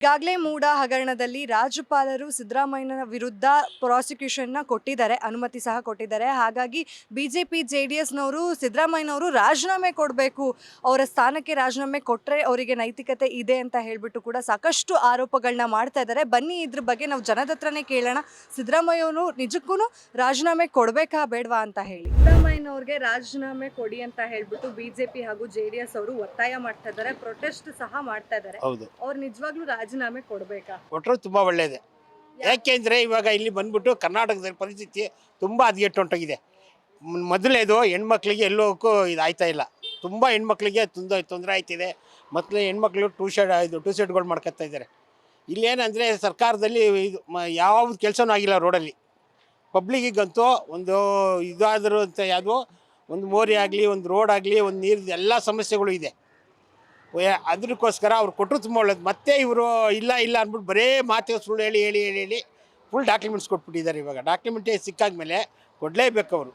ಈಗಾಗಲೇ ಮೂಡ ಹಗರಣದಲ್ಲಿ ರಾಜ್ಯಪಾಲರು ಸಿದ್ದರಾಮಯ್ಯನ ವಿರುದ್ಧ ಪ್ರಾಸಿಕ್ಯೂಷನ್ನ ಕೊಟ್ಟಿದ್ದಾರೆ ಅನುಮತಿ ಸಹ ಕೊಟ್ಟಿದ್ದಾರೆ. ಹಾಗಾಗಿ ಬಿಜೆಪಿ ಜೆ ಡಿ ಎಸ್ನವರು ಸಿದ್ದರಾಮಯ್ಯನವರು ರಾಜೀನಾಮೆ ಕೊಡಬೇಕು ಅವರ ಸ್ಥಾನಕ್ಕೆ ರಾಜೀನಾಮೆ ಕೊಟ್ಟರೆ ಅವರಿಗೆ ನೈತಿಕತೆ ಇದೆ ಅಂತ ಹೇಳಿಬಿಟ್ಟು ಕೂಡ ಸಾಕಷ್ಟು ಆರೋಪಗಳನ್ನ ಮಾಡ್ತಾ ಇದ್ದಾರೆ. ಬನ್ನಿ ಇದ್ರ ಬಗ್ಗೆ ನಾವು ಜನದ ಹತ್ರನೇ ಕೇಳೋಣ. ಸಿದ್ದರಾಮಯ್ಯವರು ನಿಜಕ್ಕೂ ರಾಜೀನಾಮೆ ಕೊಡಬೇಕಾ ಬೇಡವಾ ಅಂತ ಹೇಳಿ. ಸಿದ್ದರಾಮಯ್ಯನವ್ರಿಗೆ ರಾಜೀನಾಮೆ ಕೊಡಿ ಅಂತ ಹೇಳ್ಬಿಟ್ಟು ಬಿಜೆಪಿ ಹಾಗೂ ಜೆ ಡಿ ಎಸ್ ಅವರು ಒತ್ತಾಯ ಮಾಡ್ತಾ ಇದ್ದಾರೆ ಪ್ರೊಟೆಸ್ಟ್ ಸಹ ಮಾಡ್ತಾ ಇದ್ದಾರೆ. ಅವ್ರು ನಿಜವಾಗ್ಲೂ ರಾಜೀನಾಮೆ ಕೊಡಬೇಕಾ? ಕೊಟ್ಟರು ತುಂಬ ಒಳ್ಳೆಯದೆ ಯಾಕೆಂದರೆ ಇವಾಗ ಇಲ್ಲಿ ಬಂದ್ಬಿಟ್ಟು ಕರ್ನಾಟಕದ ಪರಿಸ್ಥಿತಿ ತುಂಬ ಹದಗೆಟ್ಟು ಹೊಂಟೋಗಿದೆ ಮೊದಲೇದು ಹೆಣ್ಮಕ್ಳಿಗೆ ಎಲ್ಲೋಕ್ಕೂ ಇದು ಆಯ್ತಾ ಇಲ್ಲ. ತುಂಬ ಹೆಣ್ಮಕ್ಳಿಗೆ ತುಂಬ ತೊಂದರೆ ಆಯ್ತಿದೆ. ಮತ್ತು ಹೆಣ್ಮಕ್ಳು ಟೂ ಶರ್ಟ್, ಇದು ಟೂ ಶರ್ಟ್ಗಳು ಮಾಡ್ಕೊತಾ ಇದ್ದಾರೆ. ಇಲ್ಲೇನಂದರೆ ಸರ್ಕಾರದಲ್ಲಿ ಇದು ಯಾವ್ದು ಕೆಲಸನೂ ಆಗಿಲ್ಲ ರೋಡಲ್ಲಿ. ಪಬ್ಲಿಕ್ಕಿಗಂತೂ ಒಂದು ಇದಾದರೂ ಅಂತ ಯಾವುದೋ ಒಂದು ಮೋರಿ ಆಗಲಿ, ಒಂದು ರೋಡ್ ಆಗಲಿ, ಒಂದು ನೀರು ಎಲ್ಲ ಸಮಸ್ಯೆಗಳು ಇದೆ. ಅದಕ್ಕೋಸ್ಕರ ಅವ್ರು ಕೊಟ್ಟರು ತುಂಬ ಒಳ್ಳೇದು. ಮತ್ತೆ ಇವರು ಇಲ್ಲ ಇಲ್ಲ ಅಂದ್ಬಿಟ್ಟು ಬರೇ ಮಾತೇ ಸುಳ್ಳು ಹೇಳಿ ಹೇಳಿ ಹೇಳಿ ಹೇಳಿ ಫುಲ್ ಡಾಕ್ಯುಮೆಂಟ್ಸ್ ಕೊಟ್ಬಿಟ್ಟಿದ್ದಾರೆ ಇವಾಗ. ಡಾಕ್ಯುಮೆಂಟೇ ಸಿಕ್ಕಾದ್ಮೇಲೆ ಕೊಡಲೇಬೇಕು ಅವರು.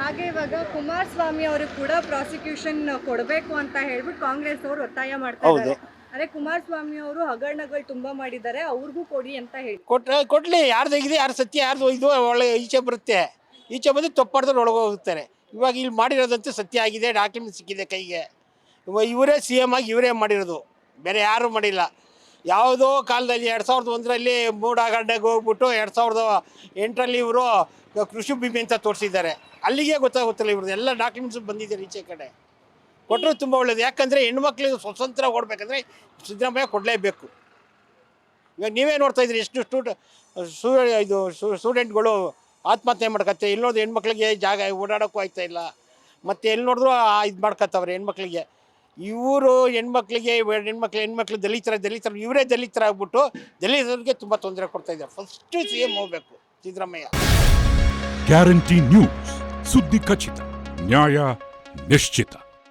ಹಾಗೆ ಇವಾಗ ಕುಮಾರಸ್ವಾಮಿ ಅವರು ಕೂಡ ಪ್ರಾಸಿಕ್ಯೂಷನ್ ಕೊಡಬೇಕು ಅಂತ ಹೇಳ್ಬಿಟ್ಟು ಕಾಂಗ್ರೆಸ್ ಅವರು ಒತ್ತಾಯ ಮಾಡ್ತಾ ಹೌದು. ಇದ್ದಾರೆ ಅದೇ ಕುಮಾರಸ್ವಾಮಿ ಅವರು ಹಗರಣಗಳು ತುಂಬಾ ಮಾಡಿದ್ದಾರೆ ಅವ್ರಿಗೂ ಕೊಡಿ ಅಂತ ಹೇಳಿ. ಕೊಟ್ರೆ ಕೊಡಲಿ ಯಾರ್ದಾಗಿದೆ ಯಾರು ಸತ್ಯ ಯಾರ್ದು ಇದು ಒಳ್ಳೆ ಈಚೆ ಬರುತ್ತೆ. ಈಚೆ ಬಂದು ತಪ್ಪಾಡ್ದವ್ರು ಒಳಗೆ ಹೋಗ್ತಾರೆ ಇವಾಗ ಇಲ್ಲಿ ಮಾಡಿರೋದಂತೂ ಸತ್ಯ ಆಗಿದೆ ಡಾಕ್ಯುಮೆಂಟ್ ಸಿಕ್ಕಿದೆ ಕೈಗೆ. ಇವರೇ ಸಿ ಎಂ ಆಗಿ ಇವರೇ ಮಾಡಿರೋದು. ಬೇರೆ ಯಾರೂ ಮಾಡಿಲ್ಲ. ಯಾವುದೋ ಕಾಲದಲ್ಲಿ ಎರಡು ಸಾವಿರದ ಒಂದರಲ್ಲಿ ಮೂಡಾಗಡ್ಡೆಗೆ ಹೋಗ್ಬಿಟ್ಟು ಎರಡು ಸಾವಿರದ ಎಂಟರಲ್ಲಿ ಇವರು ಕೃಷಿ ಭೂಮಿ ಅಂತ ತೋರಿಸಿದ್ದಾರೆ. ಅಲ್ಲಿಗೆ ಗೊತ್ತಾಗುತ್ತಲ್ಲ ಇವ್ರದ್ದು. ಎಲ್ಲ ಡಾಕ್ಯುಮೆಂಟ್ಸ್ ಬಂದಿದ್ದಾರೆ ಈಚೆ ಕಡೆ. ಕೊಟ್ಟರು ತುಂಬ ಒಳ್ಳೇದು. ಯಾಕಂದರೆ ಹೆಣ್ಮಕ್ಳಿಗೆ ಸ್ವತಂತ್ರ ಕೊಡಬೇಕಂದ್ರೆ ಸಿದ್ದರಾಮಯ್ಯ ಕೊಡಲೇಬೇಕು. ಇವಾಗ ನೀವೇ ನೋಡ್ತಾ ಇದ್ರಿ ಎಷ್ಟು ಸ್ಟೂಡ್ ಸ್ಟೂ ಇದು ಸ್ಟೂಡೆಂಟ್ಗಳು ಆತ್ಮಹತ್ಯೆ ಮಾಡ್ಕತ್ತೆ. ಇಲ್ಲಿ ನೋಡಿದ್ರೆ ಹೆಣ್ಮಕ್ಳಿಗೆ ಜಾಗ ಓಡಾಡೋಕ್ಕೂ ಇಲ್ಲ. ಮತ್ತು ಎಲ್ಲಿ ನೋಡಿದ್ರು ಇದು ಮಾಡ್ಕತ್ತವ್ರೆ ಹೆಣ್ಮಕ್ಳಿಗೆ. ಇವರು ಹೆಣ್ಮಕ್ಳಿಗೆ, ಹೆಣ್ಮಕ್ಳು ಹೆಣ್ಮಕ್ಳು ದಲಿತರ, ದಲಿತರು, ಇವರೇ ದಲಿತರ ಆಗ್ಬಿಟ್ಟು ದಲಿತರಿಗೆ ತುಂಬ ತೊಂದರೆ ಕೊಡ್ತಾ ಇದ್ದಾರೆ. ಫಸ್ಟ್ ಸಿ ಎಂ ಹೋಗ್ಬೇಕು, ಸಿದ್ದರಾಮಯ್ಯ. ಗ್ಯಾರಂಟಿ ನ್ಯೂಸ್ ಸುದ್ದಿ ಖಚಿತ, ನ್ಯಾಯ ನಿಶ್ಚಿತ.